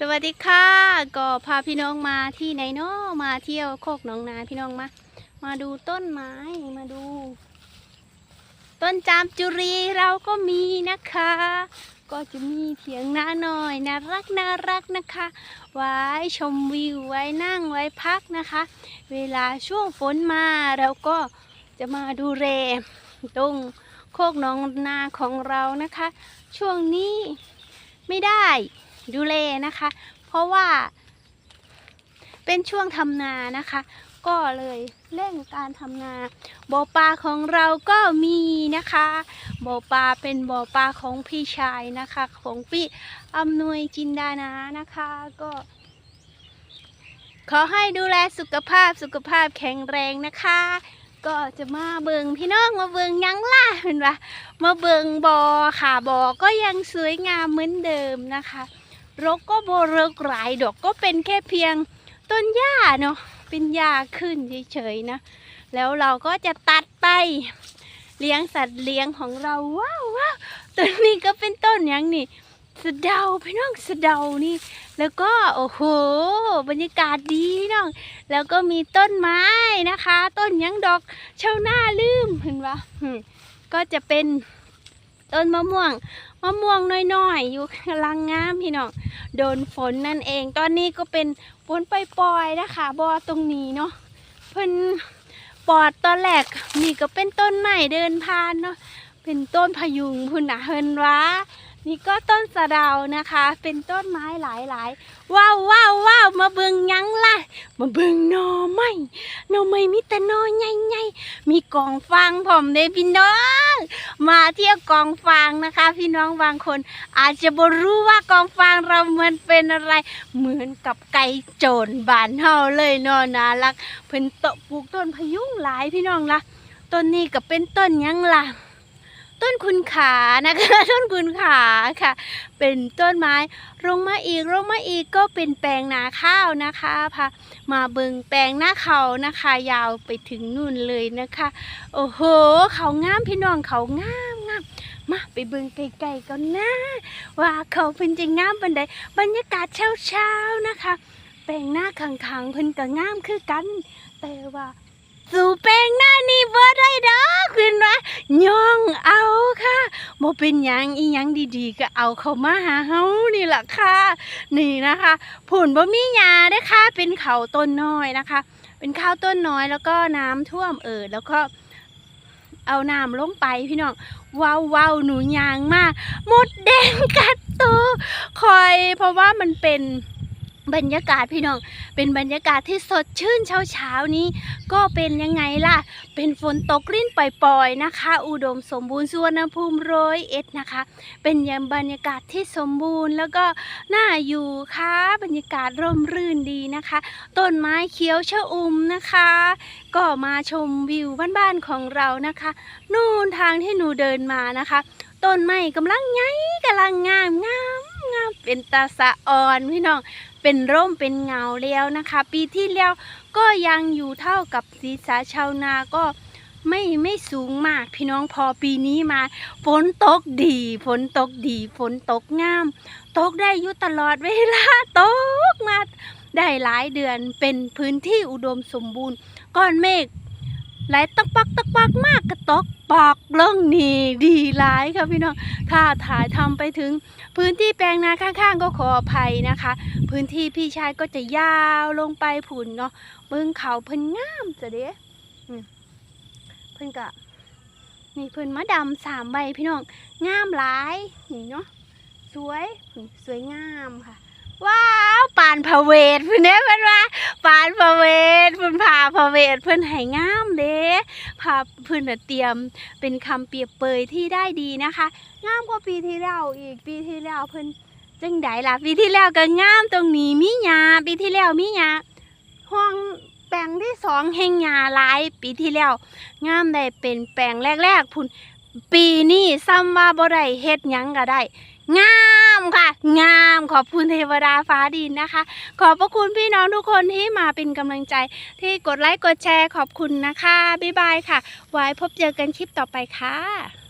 สวัสดีค่ะ ก็พาพี่น้องมาที่ไหนเนาะมาเที่ยวโคกหนองนาพี่น้องมา มาดูต้นไม้มาดู ต้นจามจุรีเราก็มีนะคะ ก็จะมีเถียงนาหน่อยน่ารักน่ารักนะคะ ไว้ชมวิวไว้นั่งไว้พักนะคะ เวลาช่วงฝนมาเราก็จะมาดูแลตรงโคกหนองนาของเรานะคะ ช่วงนี้ไม่ได้ ดูแลนะคะ เพราะว่า เป็นช่วงทำนานะคะ ก็เลยเร่งการทำนาบ่อปลาของเราก็มีนะคะบ่อปลาเป็นบ่อปลาของพี่ชายนะคะ ของพี่อำนวยจินดานานะคะก็ ขอให้ดูแลสุขภาพสุขภาพแข็งแรงนะคะ ก็จะมาเบิงพี่น้องมาเบิงยังล่ะเห็นปะมาเบิงบอค่ะบอก็ยังสวยงามเหมือนเดิมนะคะ รกก็โบเรกหลายดอกก็เป็นแค่เพียงต้นหญ้าเนาะเป็นหญ้าขึ้นเฉยๆนะ แล้วเราก็จะตัดไปเลี้ยงสัตว์เลี้ยงของเราว้าวว้าวต้นนี้ก็เป็นต้นยังนี่สะเดาพี่น้องสะเดานี่ แล้วก็โอ้โห บรรยากาศดีพี่น้อง แล้วก็มีต้นไม้นะคะ ต้นยังดอกเช่าหน้าลืมเห็นปะก็จะเป็น ต้นมะม่วงมะม่วงน้อยๆ อยู่กำลังงามพี่น้องโดนฝนนั่นเอง ตอนนี้ก็เป็นฝนปล่อยๆนะคะบอตรงนี้เนาะเพิ่นปอดตอนแรกนี่ก็เป็นต้นใหม่เดินผ่านเนาะเป็นต้นพยุงพุ่นนะเพิ่นว่า นี่ก็ต้นสะเดานะคะ เป็นต้นไม้หลายๆว้าวว้าวว้าวมาเบิ่งยังล่ะ มาเบิ่งนอไม้หน่อไม้มีแต่หน่อใหญ่ๆมีกองฟางผมเด้พี่น้อง มาเที่ยวกองฟางนะคะ พี่น้องบางคน อาจจะบ่รู้ว่ากองฟางเรามันเป็นอะไร เหมือนกับไก่โจรบานเฮาเลยนาะน่ารักเพิ่นโตะปลูกต้นพยุงหลายพี่น้องละต้นนี้ก็เป็นต้นยังล่ะ ต้นคุณขานะคะ ต้นคุณขาค่ะ เป็นต้นไม้ลงมาอีกลงมาอีกก็เป็นแปลงนาข้าวนะคะพามาเบิงแปลงหน้าเขานะคะ ยาวไปถึงนู่นเลยนะคะ โอ้โห เขางามพี่น้องเขางามงามมาไปเบิงไกลๆกันนะว่าเขาเป็นจะงามบันไดบรรยากาศเช้าๆนะคะ แปลงหน้าขังๆเพิ่นก็งามคือกัน แต่ว่าสู่แปลงหน้านี่บ่ได้ดอกคุณว่าย่องเอาค่ะ บ่เป็นยังอียังดีๆ ก็เอาเข้ามาหาเฮานี่แหละค่ะ นี่นะคะผุนบ่มีหญ้าได้ค่ะ เป็นเขาต้นน้อยนะคะ เป็นข้าวต้นน้อยแล้วก็น้ำท่วมเอ่อแล้วก็เอาน้ำลงไปพี่น้องว้าวว้าวหนูยางมากมดแดงกัดตัวคอยเพราะว่ามันเป็น บรรยากาศพี่น้องเป็นบรรยากาศที่สดชื่นเช้าเช้านี้ ก็เป็นยังไงล่ะ เป็นฝนตกริ่นปล่อยๆนะคะ อุดมสมบูรณ์สุวรรณภูมิร้อยเอ็ดนะคะ เป็นยังบรรยากาศที่สมบูรณ์แล้วก็น่าอยู่ค่ะบรรยากาศร่มรื่นดีนะคะ ต้นไม้เขียวชอุ่มนะคะ ก็มาชมวิวบ้านๆของเรานะคะ นู่นทางที่หนูเดินมานะคะต้นไม้กำลังใหญ่กำลังงามงามงามเป็นตาสะอ่อนพี่น้อง เป็นร่มเป็นเงาแล้วนะคะ ปีที่แล้วก็ยังอยู่เท่ากับศีรษะชาวนาก็ไม่ไม่สูงมากพี่น้องพอปีนี้มาฝนตกดีฝนตกดีฝนตกงาม ตกได้อยู่ตลอดเวลาตกมาได้หลายเดือนเป็นพื้นที่อุดมสมบูรณ์ ก้อนเมฆ ไหลตักปักตักปักมากกระตกปอกลงนี่ดีหลายค่ะพี่น้อง ถ้าถ่ายทำไปถึงพื้นที่แปลงนาข้างๆ ก็ขออภัยนะคะ พื้นที่พี่ชายก็จะยาวลงไปผุนเนาะเบิ่งเขาเพิ่นงามจะเด้เพิ่นก็นี่เพิ่นมะดำสามใบพี่น้องงามหลายนี่เนาะสวยสวยงามค่ะ ว้าวปานพระเวทเพิ่นเด้เพิ่อนว่าปานพระเวทเพิ่นพาพระเวทเพิ่นให้งามเด้พาเพิ่นน่ะเตรียมเป็นคำเปรียบเปยที่ได้ดีนะคะ งามกว่าปีที่แล้วอีกปีที่แล้วเพิ่นจังไดล่ะปีที่แล้วก็งามตรงนี้มีหญ้าปีที่แล้วมีหญ้าห้องแปลงที่สองแห่งหญ้าหลายปีที่แล้วงามได้เป็นแปลงแรกๆพุ่นปีนี้ซ้ำว่าบ่ได้เฮ็ดหยังก็ได้ งามามค่ะ งามขอบคุณเทวดาฟ้าดินนะคะ ขอบพระคุณพี่น้องทุกคนที่มาเป็นกำลังใจ ที่กดไลค์กดแชร์ขอบคุณนะคะ บ๊ายบายค่ะ ไว้พบเจอกันคลิปต่อไปค่ะ